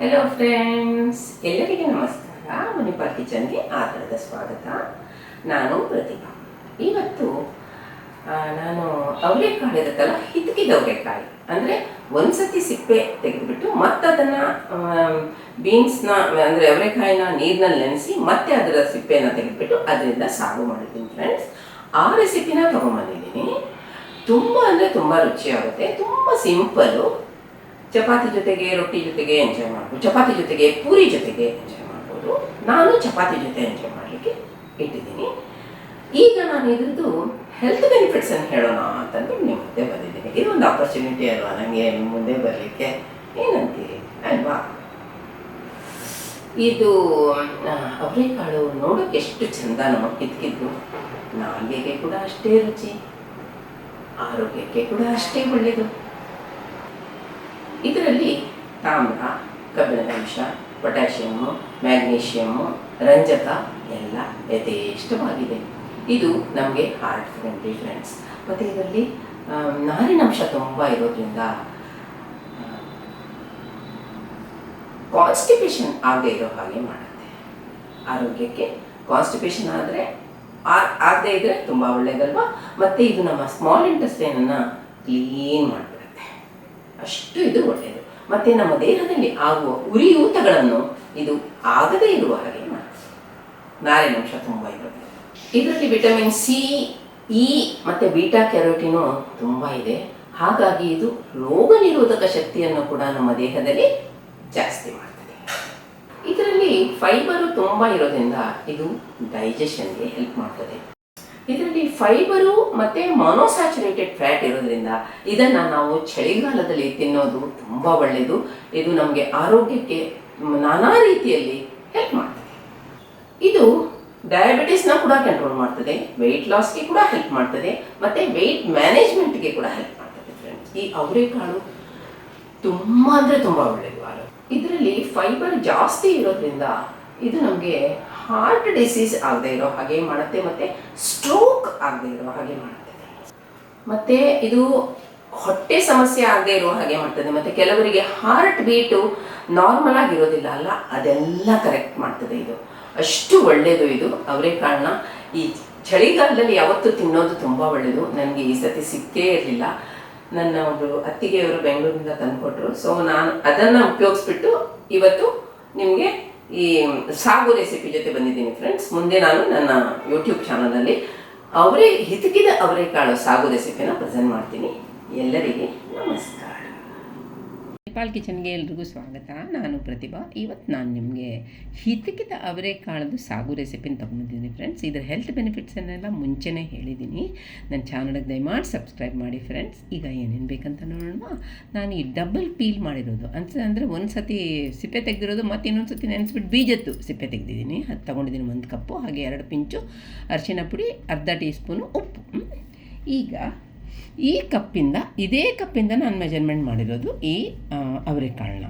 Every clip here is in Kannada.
ಹಲೋ ಫ್ರೆಂಡ್ಸ್ ಎಲ್ಲರಿಗೆ ನಮಸ್ಕಾರ. ಮಣಿಪಾಲ್ ಕಿಚನ್ಗೆ ಆಧಾರದ ಸ್ವಾಗತ. ನಾನು ಪ್ರತಿಭಾ. ಇವತ್ತು ನಾನು ಅವರೆಕಾಳು ಇರುತ್ತಲ್ಲ ಹಿತ್ಕಿದ ಅವರೆಕಾಯಿ ಅಂದರೆ ಒಂದ್ಸತಿ ಸಿಪ್ಪೆ ತೆಗೆದುಬಿಟ್ಟು ಮತ್ತೆ ಅದನ್ನು ಬೀನ್ಸ್ನ, ಅಂದರೆ ಅವರೆಕಾಯಿನ ನೀರಿನಲ್ಲಿ ನೆನೆಸಿ ಮತ್ತೆ ಅದರ ಸಿಪ್ಪೆನ ತೆಗೆದುಬಿಟ್ಟು ಅದರಿಂದ ಸಾಗು ಮಾಡಿದ್ದೀನಿ ಫ್ರೆಂಡ್ಸ್ ಆ ರೆಸಿಪಿನ ತೊಗೊಂಬಂದಿದ್ದೀನಿ. ತುಂಬ ಅಂದರೆ ತುಂಬ ರುಚಿಯಾಗುತ್ತೆ. ತುಂಬ ಸಿಂಪಲ್ಲು ಚಪಾತಿ ಜೊತೆಗೆ ರೊಟ್ಟಿ ಜೊತೆಗೆ ಎಂಜಾಯ್ ಮಾಡ್ಬೋದು. ಚಪಾತಿ ಜೊತೆಗೆ ಪೂರಿ ಜೊತೆಗೆ ಎಂಜಾಯ್ ಮಾಡ್ಬೋದು. ನಾನು ಚಪಾತಿ ಜೊತೆ ಎಂಜಾಯ್ ಮಾಡಲಿಕ್ಕೆ ಇಟ್ಟಿದ್ದೀನಿ. ಈಗ ನಾನು ಇದ್ರದ್ದು ಹೆಲ್ತ್ ಬೆನಿಫಿಟ್ಸ್ ಅನ್ನು ಹೇಳೋಣ ಅಂತಂದು ನಿಮ್ಮ ಮುಂದೆ ಬಂದಿದ್ದೀನಿ. ಇದೊಂದು ಆಪರ್ಚುನಿಟಿ ಅಲ್ವಾ? ನನಗೆ ನಿಮ್ಮ ಮುಂದೆ ಬರಲಿಕ್ಕೆ? ಏನಂತೀರಿ? ಅಲ್ವಾ? ಇದು ಅವರೆಕಾಳು ನೋಡೋಕೆ ಎಷ್ಟು ಚಂದ ನಮಗೆ ಕಿತ್ಕಿದ್ದು. ನಾಲಿಗೆಗೆ ಕೂಡ ಅಷ್ಟೇ ರುಚಿ. ಆರೋಗ್ಯಕ್ಕೆ ಕೂಡ ಅಷ್ಟೇ ಒಳ್ಳೆಯದು ಇದರಲ್ಲಿ ತಾಮ್ರ ಕಬ್ಬಿಣಾಂಶ ಪೊಟ್ಯಾಷಿಯಮ್ಮು ಮ್ಯಾಗ್ನೀಷಿಯಮ್ಮು ರಂಜಕ ಎಲ್ಲ ಯಥೇಷ್ಟವಾಗಿದೆ. ಇದು ನಮಗೆ ಹಾರ್ಟ್ ಫ್ರೆಂಡ್ಲಿ ಫ್ರೆಂಡ್ಸ್ ಮತ್ತು ಇದರಲ್ಲಿ ನಾರಿನಂಶ ತುಂಬ ಇರೋದ್ರಿಂದ ಕಾನ್ಸ್ಟಿಪೇಷನ್ ಆಗದೆ ಇರೋ ಹಾಗೆ ಮಾಡುತ್ತೆ. ಆರೋಗ್ಯಕ್ಕೆ ಕಾನ್ಸ್ಟಿಪೇಷನ್ ಆದರೆ ಆಗದೆ ಇದ್ದರೆ ತುಂಬ ಒಳ್ಳೆಯದಲ್ವಾ ಮತ್ತು ಇದು ನಮ್ಮ ಸ್ಮಾಲ್ ಇಂಟೆಸ್ಟೈನನ್ನು ಕ್ಲೀನ್ ಮಾಡಿಬಿಡುತ್ತೆ ಅಷ್ಟು ಇದು ಒಳ್ಳೆಯದು. ಮತ್ತೆ ನಮ್ಮ ದೇಹದಲ್ಲಿ ಆಗುವ ಉರಿಯೂತಗಳನ್ನು ಇದು ಆಗದೇ ಇರುವ ಹಾಗೆ ನಾರಿನ ಅಂಶ ತುಂಬ ಇರುತ್ತೆ ಇದರಲ್ಲಿ ವಿಟಮಿನ್ ಸಿ ಇ ಮತ್ತು ಬೀಟಾ ಕ್ಯಾರೋಟಿನು ತುಂಬ ಇದೆ. ಹಾಗಾಗಿ ಇದು ರೋಗ ನಿರೋಧಕ ಶಕ್ತಿಯನ್ನು ಕೂಡ ನಮ್ಮ ದೇಹದಲ್ಲಿ ಜಾಸ್ತಿ ಮಾಡ್ತದೆ. ಇದರಲ್ಲಿ ಫೈಬರು ತುಂಬ ಇರೋದ್ರಿಂದ ಇದು ಡೈಜೆಷನ್ಗೆ ಹೆಲ್ಪ್ ಮಾಡ್ತದೆ. ಇದರಲ್ಲಿ ಫೈಬರು ಮತ್ತು ಮಾನೋಸ್ಯಾಚುರೇಟೆಡ್ ಫ್ಯಾಟ್ ಇರೋದ್ರಿಂದ ಇದನ್ನು ನಾವು ಚಳಿಗಾಲದಲ್ಲಿ ತಿನ್ನೋದು ತುಂಬ ಒಳ್ಳೆಯದು ಇದು ನಮಗೆ ಆರೋಗ್ಯಕ್ಕೆ ನಾನಾ ರೀತಿಯಲ್ಲಿ ಹೆಲ್ಪ್ ಮಾಡ್ತದೆ. ಇದು ಡಯಾಬಿಟಿಸ್ನ ಕೂಡ ಕಂಟ್ರೋಲ್ ಮಾಡ್ತದೆ ವೆಯ್ಟ್ ಲಾಸ್ಗೆ ಕೂಡ ಹೆಲ್ಪ್ ಮಾಡ್ತದೆ, ಮತ್ತು ವೆಯ್ಟ್ ಮ್ಯಾನೇಜ್ಮೆಂಟ್ಗೆ ಕೂಡ ಹೆಲ್ಪ್ ಮಾಡ್ತದೆ ಫ್ರೆಂಡ್ಸ್ ಈ ಅವರೆಕಾಳು ತುಂಬ ಅಂದರೆ ತುಂಬ ಒಳ್ಳೆಯದು ಇದರಲ್ಲಿ ಫೈಬರ್ ಜಾಸ್ತಿ ಇರೋದ್ರಿಂದ ಇದು ನಮಗೆ ಹಾರ್ಟ್ ಡಿಸೀಸ್ ಆಗದೆ ಇರೋ ಹಾಗೆ ಮಾಡುತ್ತೆ, ಮತ್ತು ಸ್ಟ್ರೋಕ್ ಆಗದೆ ಇರೋ ಹಾಗೆ ಮಾಡುತ್ತೆ. ಮತ್ತು ಇದು ಹೊಟ್ಟೆ ಸಮಸ್ಯೆ ಆಗದೆ ಇರೋ ಹಾಗೆ ಮಾಡ್ತದೆ, ಮತ್ತು ಕೆಲವರಿಗೆ ಹಾರ್ಟ್ ಬೀಟು ನಾರ್ಮಲ್ ಆಗಿರೋದಿಲ್ಲ ಅಲ್ಲ, ಅದೆಲ್ಲ ಕರೆಕ್ಟ್ ಮಾಡ್ತದೆ ಇದು. ಅಷ್ಟು ಒಳ್ಳೆಯದು ಇದು, ಅವರೇ ಕಾರಣ. ಈ ಚಳಿಗಾಲದಲ್ಲಿ ಯಾವತ್ತೂ ತಿನ್ನೋದು ತುಂಬ ಒಳ್ಳೆಯದು ನನಗೆ ಈ ಸತಿ ಸಿಕ್ಕೇ ಇರಲಿಲ್ಲ. ನನ್ನ ಒಬ್ಬರು ಅತ್ತಿಗೆಯವರು ಬೆಂಗಳೂರಿಂದ ತಂದುಕೊಟ್ರು. ಸೊ ನಾನು ಅದನ್ನು ಉಪಯೋಗಿಸ್ಬಿಟ್ಟು ಇವತ್ತು ನಿಮಗೆ ಈ ಸಾಗು ರೆಸಿಪಿ ಜೊತೆ ಬಂದಿದ್ದೀನಿ ಫ್ರೆಂಡ್ಸ್ ಮುಂದೆ ನಾನು ನನ್ನ ಯೂಟ್ಯೂಬ್ ಚಾನಲಲ್ಲಿ ಅವರೇ ಹಿತಕಿದ ಅವರೆಕಾಳು ಸಾಗು ರೆಸಿಪಿನ ಪ್ರೆಸೆಂಟ್ ಮಾಡ್ತೀನಿ. ಎಲ್ಲರಿಗೆ ನಮಸ್ಕಾರ. ನೇಪಾಲ್ ಕಿಚನ್ಗೆ ಎಲ್ರಿಗೂ ಸ್ವಾಗತ. ನಾನು ಪ್ರತಿಭಾ. ಇವತ್ತು ನಾನು ನಿಮಗೆ ಹಿತಕಿತ ಅವರೆಕಾಳದು ಸಾಗು ರೆಸಿಪಿನ ತೊಗೊಂಡಿದ್ದೀನಿ ಫ್ರೆಂಡ್ಸ್ ಇದರ ಹೆಲ್ತ್ ಬೆನಿಫಿಟ್ಸನ್ನೆಲ್ಲ ಮುಂಚೆನೇ ಹೇಳಿದ್ದೀನಿ. ನನ್ನ ಚಾನಲ್ಗೆ ದಯಮಾಡಿ ಸಬ್ಸ್ಕ್ರೈಬ್ ಮಾಡಿ ಫ್ರೆಂಡ್ಸ್ ಈಗ ಏನೇನು ಬೇಕಂತ ನೋಡೋಣ. ನಾನು ಈ ಡಬಲ್ ಪೀಲ್ ಮಾಡಿರೋದು. ಅಂತ ಅಂದರೆ ಒಂದು ಸತಿ ಸಿಪ್ಪೆ ತೆಗೆದಿರೋದು, ಮತ್ತು ಇನ್ನೊಂದು ಸತಿ ನೆನೆಸ್ಬಿಟ್ಟು ಬೀಜದ್ದು ಸಿಪ್ಪೆ ತೆಗೆದಿದ್ದೀನಿ. ಅದು ತೊಗೊಂಡಿದ್ದೀನಿ ಒಂದು ಕಪ್ಪು, ಹಾಗೆ ಎರಡು ಪಿಂಚು, ಅರಿಶಿನ ಪುಡಿ, ಅರ್ಧ ಟೀ ಸ್ಪೂನು ಉಪ್ಪು. ಈಗ ಈ ಕಪ್ಪಿಂದ, ಇದೇ ಕಪ್ಪಿಂದ ನಾನು ಮೆಜರ್ಮೆಂಟ್ ಮಾಡಿರೋದು. ಈ ಅವರೆಕಾಳನ್ನ.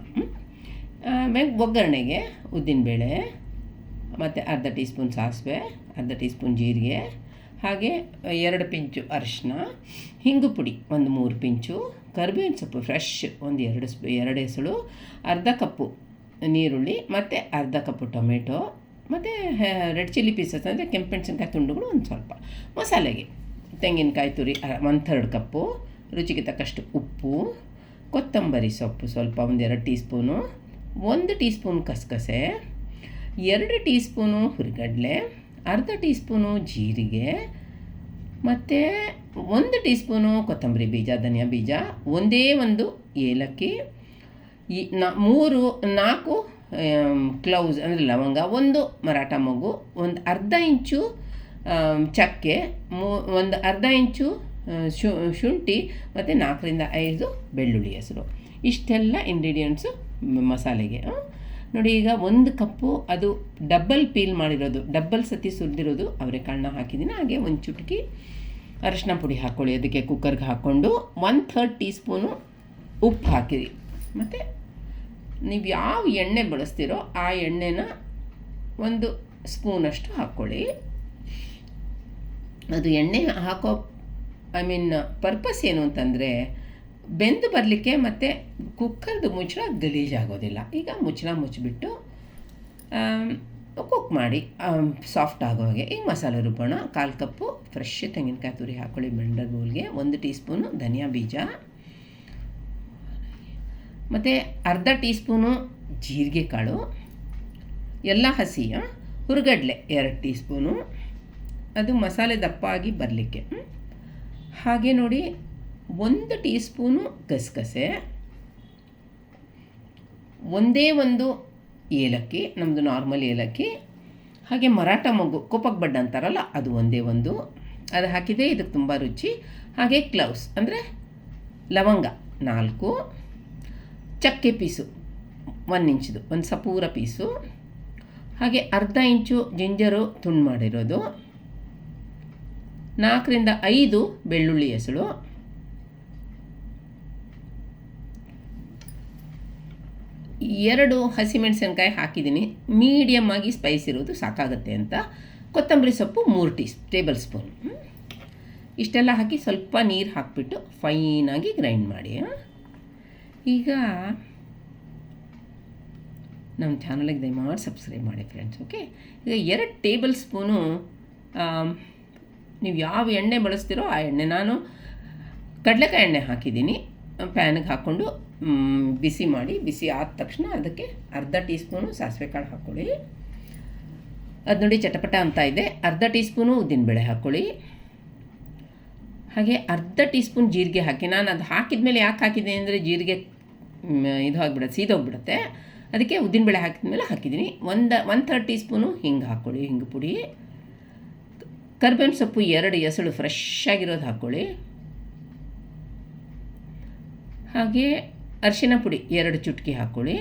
ಆಮೇಲೆ ಒಗ್ಗರಣೆಗೆ ಉದ್ದಿನಬೇಳೆ ಮತ್ತು ಅರ್ಧ ಟೀ ಸ್ಪೂನ್ ಸಾಸಿವೆ, ಅರ್ಧ ಟೀ ಸ್ಪೂನ್ ಜೀರಿಗೆ, ಹಾಗೆ ಎರಡು ಪಿಂಚು ಅರಿಶಿನ ಹಿಂಗು ಪುಡಿ ಒಂದು ಮೂರು ಪಿಂಚು, ಕರಿಬೇವಿನ ಸೊಪ್ಪು ಫ್ರೆಶ್ ಒಂದು ಎರಡು ಸ್ಪೂ, ಎರಡು ಎಸಳು ಅರ್ಧ ಕಪ್ಪು ನೀರುಳ್ಳಿ, ಮತ್ತು ಅರ್ಧ ಕಪ್ಪು ಟೊಮೆಟೊ, ಮತ್ತು ರೆಡ್ ಚಿಲ್ಲಿ ಪೀಸಸ್ ಅಂದರೆ ಕೆಂಪೆಣಸಿನಕಾಯಿ ತುಂಡುಗಳು ಒಂದು ಸ್ವಲ್ಪ ಮಸಾಲೆಗೆ ತೆಂಗಿನಕಾಯಿ ತುರಿ ಒನ್ ಥರ್ಡ್ ಕಪ್ಪು, ರುಚಿಗೆ ತಕ್ಕಷ್ಟು ಉಪ್ಪು ಕೊತ್ತಂಬರಿ ಸೊಪ್ಪು ಸ್ವಲ್ಪ ಒಂದೆರಡು ಟೀ ಸ್ಪೂನು ಒಂದು ಟೀ ಸ್ಪೂನ್ ಕಸಕಸೆ, ಎರಡು ಟೀ ಸ್ಪೂನು ಹುರಿಗಡಲೆ, ಅರ್ಧ ಟೀ ಸ್ಪೂನು ಜೀರಿಗೆ, ಮತ್ತು ಒಂದು ಟೀ ಸ್ಪೂನು ಕೊತ್ತಂಬರಿ ಬೀಜ, ಧನಿಯಾ ಬೀಜ, ಒಂದೇ ಒಂದು ಏಲಕ್ಕಿ, ಈ ನಾ, ಮೂರು, ನಾಲ್ಕು ಕ್ಲೌಸ್, ಅಂದರೆ ಲವಂಗ, ಒಂದು ಮರಾಠ ಮಗು ಒಂದು ಅರ್ಧ ಇಂಚು ಚಕ್ಕೆ, ಮೂ, ಒಂದು ಅರ್ಧ ಇಂಚು ಶು ಶುಂಠಿ ಮತ್ತು ನಾಲ್ಕರಿಂದ ಐದು ಬೆಳ್ಳುಳ್ಳಿ ಹೆಸರು. ಇಷ್ಟೆಲ್ಲ ಇಂಗ್ರೀಡಿಯೆಂಟ್ಸು ಮಸಾಲೆಗೆ ನೋಡಿ ಈಗ ಒಂದು ಕಪ್ಪು ಅದು ಡಬ್ಬಲ್ ಪೀಲ್ ಮಾಡಿರೋದು ಡಬ್ಬಲ್ ಸತಿ ಸುರಿದಿರೋದು ಅವರೆಕಾಳನ್ನ ಹಾಕಿದ್ದೀನಿ ಹಾಗೆ ಒಂದು ಚುಟುಕಿ ಅರಶಿನ ಪುಡಿ ಹಾಕ್ಕೊಳ್ಳಿ ಅದಕ್ಕೆ ಕುಕ್ಕರ್ಗೆ ಹಾಕ್ಕೊಂಡು ಒನ್ ಥರ್ಡ್ ಟೀ ಸ್ಪೂನು ಉಪ್ಪು ಹಾಕಿರಿ. ಮತ್ತು ನೀವು ಯಾವ ಎಣ್ಣೆ ಬಳಸ್ತೀರೋ ಆ ಎಣ್ಣೆನ ಒಂದು ಸ್ಪೂನಷ್ಟು ಹಾಕ್ಕೊಳ್ಳಿ ಅದು ಎಣ್ಣೆ ಹಾಕೋ ಐ ಮೀನ್ ಪರ್ಪಸ್ ಏನು ಅಂತಂದರೆ ಬೆಂದು ಬರಲಿಕ್ಕೆ ಮತ್ತು ಕುಕ್ಕರ್ದು ಮುಚ್ಚಳ ಗಲೀಜಾಗೋದಿಲ್ಲ ಈಗ ಮುಚ್ಚಳ ಮುಚ್ಚಿಬಿಟ್ಟು ಕುಕ್ ಮಾಡಿ ಸಾಫ್ಟ್ ಆಗೋ ಹಾಗೆ ಈಗ ಮಸಾಲೆ ರುಬ್ಬೋಣ. ಕಾಲು ಕಪ್ಪು ಫ್ರೆಶ್ ತೆಂಗಿನಕಾಯಿ ತುರಿ ಹಾಕ್ಕೊಳ್ಳಿ ಬೆಂಡರ್ ಬೌಲ್ಗೆ. ಒಂದು ಟೀ ಸ್ಪೂನು ಧನಿಯಾ ಬೀಜ. ಮತ್ತು ಅರ್ಧ ಟೀ ಸ್ಪೂನು ಜೀರಿಗೆ ಕಾಳು. ಎಲ್ಲ ಹಸಿ ಹುರುಗಡ್ಲೆ ಎರಡು ಟೀ ಸ್ಪೂನು ಅದು ಮಸಾಲೆ ದಪ್ಪ ಆಗಿ ಬರಲಿಕ್ಕೆ ಹಾಗೆ ನೋಡಿ, ಒಂದು ಟೀ ಸ್ಪೂನು ಗಸಗಸೆ, ಒಂದೇ ಒಂದು ಏಲಕ್ಕಿ ನಮ್ಮದು ನಾರ್ಮಲ್ ಏಲಕ್ಕಿ, ಹಾಗೆ ಮರಾಠ ಮಗು ಕೋಪಕ್ ಬಡ್ಡ ಅಂತಾರಲ್ಲ, ಅದು ಒಂದೇ ಒಂದು. ಅದು ಹಾಕಿದೆ ಇದಕ್ಕೆ ತುಂಬ ರುಚಿ. ಹಾಗೆ ಕ್ಲೌಸ್, ಅಂದರೆ ಲವಂಗ, ನಾಲ್ಕು. ಚಕ್ಕೆ ಪೀಸು ಒನ್ ಇಂಚ್ದು, ಒಂದು ಸಪೂರ ಪೀಸು. ಹಾಗೆ ಅರ್ಧ ಇಂಚು ಜಿಂಜರು ತುಂಡು ಮಾಡಿರೋದು. ನಾಲ್ಕರಿಂದ ಐದು ಬೆಳ್ಳುಳ್ಳಿ ಹೆಸಳು. ಎರಡು ಹಸಿಮೆಣಸಿನ್ಕಾಯಿ ಹಾಕಿದ್ದೀನಿ. ಮೀಡಿಯಮ್ ಆಗಿ ಸ್ಪೈಸ್ ಇರೋದು ಸಾಕಾಗುತ್ತೆ ಅಂತ. ಕೊತ್ತಂಬರಿ ಸೊಪ್ಪು ಮೂರು ಟೀ ಟೇಬಲ್ ಸ್ಪೂನ್ ಇಷ್ಟೆಲ್ಲ ಹಾಕಿ ಸ್ವಲ್ಪ ನೀರು ಹಾಕಿಬಿಟ್ಟು ಫೈನಾಗಿ ಗ್ರೈಂಡ್ ಮಾಡಿ. ಈಗ ನಮ್ಮ ಚಾನಲಿಗೆ ದಯಮಾಡಿ ಸಬ್ಸ್ಕ್ರೈಬ್ ಮಾಡಿ ಫ್ರೆಂಡ್ಸ್ ಓಕೆ ಈಗ ಎರಡು ಟೇಬಲ್ ಸ್ಪೂನು ನೀವು ಯಾವ ಎಣ್ಣೆ ಬಳಸ್ತೀರೋ ಆ ಎಣ್ಣೆ ನಾನು ಕಡಲೆಕಾಯಿ ಎಣ್ಣೆ ಹಾಕಿದ್ದೀನಿ. ಪ್ಯಾನಿಗೆ ಹಾಕ್ಕೊಂಡು ಬಿಸಿ ಮಾಡಿ, ಬಿಸಿ ಆದ ತಕ್ಷಣ ಅದಕ್ಕೆ ಅರ್ಧ ಟೀ ಸ್ಪೂನು ಸಾಸಿವೆ ಕಾಳು ಹಾಕ್ಕೊಳ್ಳಿ. ಅದು ನೋಡಿ ಚಟಪಟ ಅಂತ ಇದೆ. ಅರ್ಧ ಟೀ ಸ್ಪೂನು ಉದ್ದಿನಬೇಳೆ ಹಾಕ್ಕೊಳ್ಳಿ. ಹಾಗೆ ಅರ್ಧ ಟೀ ಸ್ಪೂನ್ ಜೀರಿಗೆ ಹಾಕಿ, ನಾನು ಅದು ಹಾಕಿದ ಮೇಲೆ ಯಾಕೆ ಹಾಕಿದ್ದೀನಿ ಅಂದರೆ ಜೀರಿಗೆ ಇದು ಆಗಿಬಿಡುತ್ತೆ, ಸೀದೋಗ್ಬಿಡುತ್ತೆ. ಅದಕ್ಕೆ ಉದ್ದಿನಬೇಳೆ ಹಾಕಿದ ಮೇಲೆ ಹಾಕಿದ್ದೀನಿ. ಒಂದು ಒನ್ ಥರ್ಡ್ ಟೀ ಸ್ಪೂನು ಹಿಂಗೆ ಹಾಕ್ಕೊಳ್ಳಿ, ಹಿಂಗೆ ಪುಡಿ. ಕರ್ಬೇವಿನ ಸೊಪ್ಪು ಎರಡು ಎಸಳು ಫ್ರೆಶ್ ಆಗಿರೋದು ಹಾಕ್ಕೊಳ್ಳಿ. ಹಾಗೆ ಅರಿಶಿನ ಪುಡಿ ಎರಡು ಚುಟ್ಕಿ ಹಾಕ್ಕೊಳ್ಳಿ.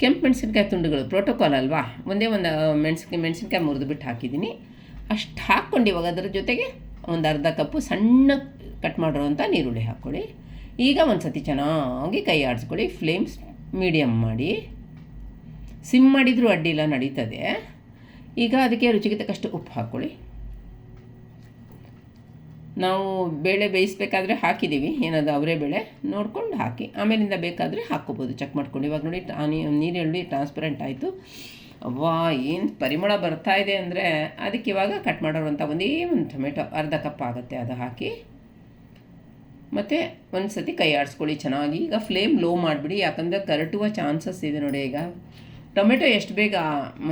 ಕೆಂಪು ಮೆಣಸಿನ್ಕಾಯಿ ತುಂಡುಗಳು ಪ್ರೋಟೋಕಾಲ್ ಅಲ್ವಾ? ಒಂದೇ ಒಂದು ಮೆಣಸಿನ್ಕಾಯಿ ಮುರಿದು ಬಿಟ್ಟು ಹಾಕಿದ್ದೀನಿ. ಅಷ್ಟು ಹಾಕ್ಕೊಂಡು ಇವಾಗ ಅದರ ಜೊತೆಗೆ ಒಂದು ಅರ್ಧ ಕಪ್ಪು ಸಣ್ಣ ಕಟ್ ಮಾಡಿರೋವಂಥ ನೀರುಳ್ಳಿ ಹಾಕ್ಕೊಳ್ಳಿ. ಈಗ ಒಂದು ಸತಿ ಚೆನ್ನಾಗಿ ಕೈ ಆಡಿಸ್ಕೊಳ್ಳಿ ಫ್ಲೇಮ್ಸ್ ಮೀಡಿಯಮ್ ಮಾಡಿ. ಸಿಮ್ ಮಾಡಿದರೂ ಅಡ್ಡಿಲ್ಲ ನಡೀತದೆ. ಈಗ ಅದಕ್ಕೆ ರುಚಿಗೆ ತಕ್ಕಷ್ಟು ಉಪ್ಪು ಹಾಕ್ಕೊಳ್ಳಿ. ನಾವು ಬೇಳೆ ಬೇಯಿಸ್ಬೇಕಾದ್ರೆ ಹಾಕಿದ್ದೀವಿ ಏನದು ಅವರೇ ಬೇಳೆ ನೋಡ್ಕೊಂಡು ಹಾಕಿ. ಆಮೇಲಿಂದ ಬೇಕಾದರೆ ಹಾಕ್ಕೋಬೋದು, ಚೆಕ್ ಮಾಡ್ಕೊಂಡು ಇವಾಗ ನೋಡಿ ನೀರುಳ್ಳಿ ಟ್ರಾನ್ಸ್ಪರೆಂಟ್ ಆಯಿತು. ವಾ ಏನು ಪರಿಮಳ ಬರ್ತಾ ಇದೆ ಅಂದರೆ ಅದಕ್ಕೆ ಇವಾಗ ಕಟ್ ಮಾಡೋರಂಥ ಒಂದೇ ಒಂದು ಟೊಮೆಟೊ ಅರ್ಧ ಕಪ್ ಆಗುತ್ತೆ ಅದು ಹಾಕಿ. ಮತ್ತು ಒಂದು ಸತಿ ಕೈ ಆಡಿಸ್ಕೊಳ್ಳಿ, ಚೆನ್ನಾಗಿ. ಈಗ ಫ್ಲೇಮ್ ಲೋ ಮಾಡಿಬಿಡಿ, ಯಾಕಂದರೆ ಕರಟುವ ಚಾನ್ಸಸ್ ಇದೆ ನೋಡಿ ಈಗ. ಟೊಮೆಟೊ ಎಷ್ಟು ಬೇಗ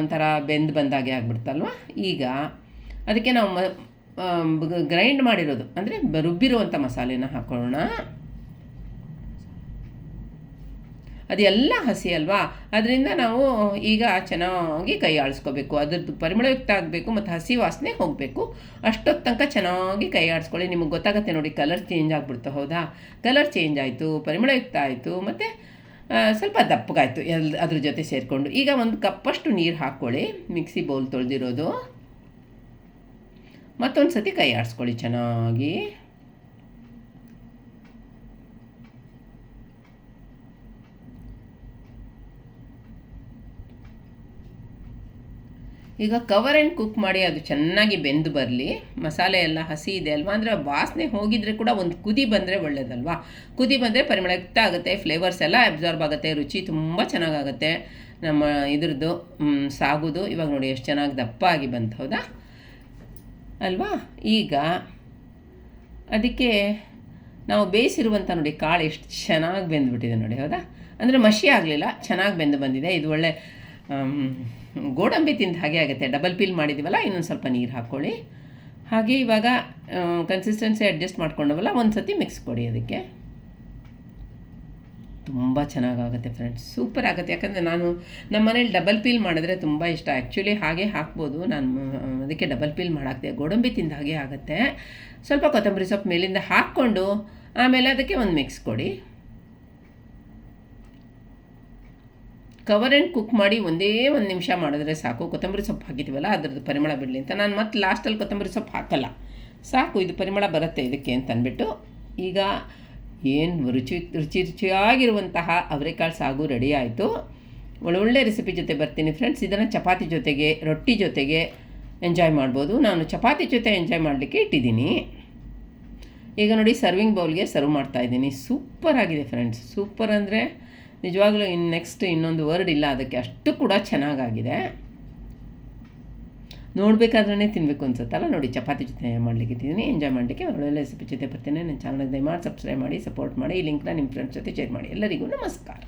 ಒಂಥರ ಬೆಂದು ಬಂದಾಗೆ ಆಗ್ಬಿಡ್ತಲ್ವ? ಈಗ ಅದಕ್ಕೆ ನಾವು ಮ ಗ್ರೈಂಡ್ ಮಾಡಿರೋದು. ಅಂದರೆ ರುಬ್ಬಿರುವಂಥ ಮಸಾಲೆನ ಹಾಕೊಳ್ಳೋಣ. ಅದೆಲ್ಲ ಹಸಿ ಅಲ್ವಾ? ಅದರಿಂದ ನಾವು ಈಗ ಚೆನ್ನಾಗಿ ಕೈ ಆಡಿಸ್ಕೋಬೇಕು. ಅದ್ರದ್ದು ಪರಿಮಳಯುಕ್ತ ಆಗಬೇಕು ಮತ್ತು ಹಸಿ ವಾಸನೆ ಹೋಗಬೇಕು. ಅಷ್ಟೊತ್ತು ತನಕ ಚೆನ್ನಾಗಿ ಕೈ ಆಡಿಸ್ಕೊಳ್ಳಿ. ನಿಮಗೆ ಗೊತ್ತಾಗುತ್ತೆ ನೋಡಿ ಕಲರ್ ಚೇಂಜ್ ಆಗಿಬಿಡ್ತು, ಹೌದಾ? ಕಲರ್ ಚೇಂಜ್ ಆಯಿತು, ಪರಿಮಳಯುಕ್ತ ಆಯಿತು, ಮತ್ತು ಸ್ವಲ್ಪ ದಪ್ಪಗಾಯಿತು, ಎಲ್, ಅದ್ರ ಜೊತೆ ಸೇರಿಕೊಂಡು. ಈಗ ಒಂದು ಕಪ್ಪಷ್ಟು ನೀರು ಹಾಕ್ಕೊಳ್ಳಿ. ಮಿಕ್ಸಿ ಬೌಲ್ ತೊಳೆದಿರೋದು. ಮತ್ತೊಂದು ಸತಿ ಕೈ ಆಡಿಸ್ಕೊಳ್ಳಿ ಚೆನ್ನಾಗಿ. ಈಗ ಕವರ್ ಆ್ಯಂಡ್ ಕುಕ್ ಮಾಡಿ ಅದು ಚೆನ್ನಾಗಿ ಬೆಂದು ಬರಲಿ. ಮಸಾಲೆ ಎಲ್ಲ ಹಸಿ ಇದೆ ಅಲ್ವಾ? ಅಂದರೆ ವಾಸನೆ ಹೋಗಿದ್ರೆ ಕೂಡ ಒಂದು ಕುದಿ ಬಂದರೆ ಒಳ್ಳೇದಲ್ವಾ? ಕುದಿ ಬಂದರೆ ಪರಿಮಳಯುಕ್ತ ಆಗುತ್ತೆ ಫ್ಲೇವರ್ಸ್ ಎಲ್ಲ ಅಬ್ಸಾರ್ಬ್ ಆಗುತ್ತೆ, ರುಚಿ ತುಂಬ ಚೆನ್ನಾಗಾಗುತ್ತೆ. ನಮ್ಮ ಇದ್ರದ್ದು ಸಾಗೋದು. ಇವಾಗ ನೋಡಿ ಎಷ್ಟು ಚೆನ್ನಾಗಿ ದಪ್ಪ ಆಗಿ ಬಂತು, ಹೌದಾ? ಅಲ್ವಾ? ಈಗ ಅದಕ್ಕೆ ನಾವು ಬೇಯಿಸಿರುವಂಥ ನೋಡಿ ಕಾಳು ಎಷ್ಟು ಚೆನ್ನಾಗಿ ಬೆಂದುಬಿಟ್ಟಿದೆ ನೋಡಿ, ಹೌದಾ? ಅಂದರೆ ಮಸಿ ಆಗಲಿಲ್ಲ, ಚೆನ್ನಾಗಿ ಬೆಂದು ಬಂದಿದೆ. ಇದು ಒಳ್ಳೆ ಗೋಡಂಬಿ ತಿಂದ ಹಾಗೆ ಆಗುತ್ತೆ. ಡಬಲ್ ಪೀಲ್ ಮಾಡಿದ್ದೀವಲ್ಲ ಇನ್ನೊಂದು ಸ್ವಲ್ಪ ನೀರು ಹಾಕ್ಕೊಳ್ಳಿ ಹಾಗೆ ಇವಾಗ ಕನ್ಸಿಸ್ಟೆನ್ಸಿ ಅಡ್ಜಸ್ಟ್ ಮಾಡ್ಕೊಂಡವಲ್ಲ ಒಂದು ಸತಿ ಮಿಕ್ಸ್ ಕೊಡಿ ಅದಕ್ಕೆ. ತುಂಬ ಚೆನ್ನಾಗಾಗುತ್ತೆ ಫ್ರೆಂಡ್ಸ್ ಸೂಪರ್ ಆಗುತ್ತೆ. ಯಾಕಂದರೆ ನಾನು ನಮ್ಮ ಮನೇಲಿ ಡಬಲ್ ಪೀಲ್ ಮಾಡಿದ್ರೆ ತುಂಬ ಇಷ್ಟ. ಆ್ಯಕ್ಚುಲಿ ಹಾಗೆ ಹಾಕ್ಬೋದು. ನಾನು ಅದಕ್ಕೆ ಡಬಲ್ ಪೀಲ್ ಮಾಡಾಕ್ತೆ ಗೋಡಂಬಿ ತಿಂದ ಹಾಗೆ ಆಗುತ್ತೆ. ಸ್ವಲ್ಪ ಕೊತ್ತಂಬರಿ ಸೊಪ್ಪು ಮೇಲಿಂದ ಹಾಕ್ಕೊಂಡು, ಆಮೇಲೆ ಅದಕ್ಕೆ ಒಂದು ಮಿಕ್ಸ್ ಕೊಡಿ. ಕವರ್ ಆ್ಯಂಡ್ ಕುಕ್ ಮಾಡಿ ಒಂದೇ ಒಂದು ನಿಮಿಷ ಮಾಡಿದ್ರೆ ಸಾಕು. ಕೊತ್ತಂಬರಿ ಸೊಪ್ಪು ಹಾಕಿದ್ವಲ್ಲ, ಅದರದ್ದು ಪರಿಮಳ ಬಿಡಲಿ ಅಂತ. ನಾನು ಮತ್ತೆ ಲಾಸ್ಟಲ್ಲಿ ಕೊತ್ತಂಬರಿ ಸೊಪ್ಪು ಹಾಕಲ್ಲ. ಸಾಕು, ಇದು ಪರಿಮಳ ಬರುತ್ತೆ ಇದಕ್ಕೆ ಅಂತ ಅಂದ್ಬಿಟ್ಟು. ಈಗ ಏನು ರುಚಿ ರುಚಿ ರುಚಿಯಾಗಿರುವಂತಹ ಅವರೆಕಾಳು ಸಾಗು ರೆಡಿ ಆಯಿತು. ಒಳ್ಳೊಳ್ಳೆ ರೆಸಿಪಿ ಜೊತೆ ಬರ್ತೀನಿ ಫ್ರೆಂಡ್ಸ್ ಇದನ್ನು ಚಪಾತಿ ಜೊತೆಗೆ, ರೊಟ್ಟಿ ಜೊತೆಗೆ ಎಂಜಾಯ್ ಮಾಡ್ಬೋದು. ನಾನು ಚಪಾತಿ ಜೊತೆ ಎಂಜಾಯ್ ಮಾಡಲಿಕ್ಕೆ ಇಟ್ಟಿದ್ದೀನಿ. ಈಗ ನೋಡಿ ಸರ್ವಿಂಗ್ ಬೌಲ್ಗೆ ಸರ್ವ್ ಮಾಡ್ತಾ ಇದ್ದೀನಿ. ಸೂಪರ್ ಆಗಿದೆ ಫ್ರೆಂಡ್ಸ್ ಸೂಪರ್ ಅಂದರೆ ನಿಜವಾಗ್ಲೂ ಇನ್ನು ನೆಕ್ಸ್ಟ್ ಇನ್ನೊಂದು ವರ್ಡ್ ಇಲ್ಲ, ಅದಕ್ಕೆ ಅಷ್ಟು ಕೂಡ ಚೆನ್ನಾಗಾಗಿದೆ. ನೋಡಬೇಕಾದ್ರೆ ತಿನ್ನಬೇಕು ಅನ್ಸುತ್ತಲ್ಲ? ನೋಡಿ, ಚಪಾತಿ ಜೊತೆ ಮಾಡಲಿಕ್ಕೆ ಇದ್ದೀನಿ ಎಂಜಾಯ್ ಮಾಡಲಿಕ್ಕೆ ಒಳ್ಳೊಳ್ಳೆ ರೆಸಿಪಿ ಜೊತೆ ಬರ್ತೀನಿ. ನನ್ನ ಚಾನಲ್ ದಯಮಾಡಿ ಸಬ್ಸ್ಕ್ರೈಬ್ ಮಾಡಿ ಸಪೋರ್ಟ್ ಮಾಡಿ, ಈ ಲಿಂಕ್ನ ನಿಮ್ಮ ಫ್ರೆಂಡ್ಸ್ ಜೊತೆ ಶೇರ್ ಮಾಡಿ. ಎಲ್ಲರಿಗೂ ನಮಸ್ಕಾರ.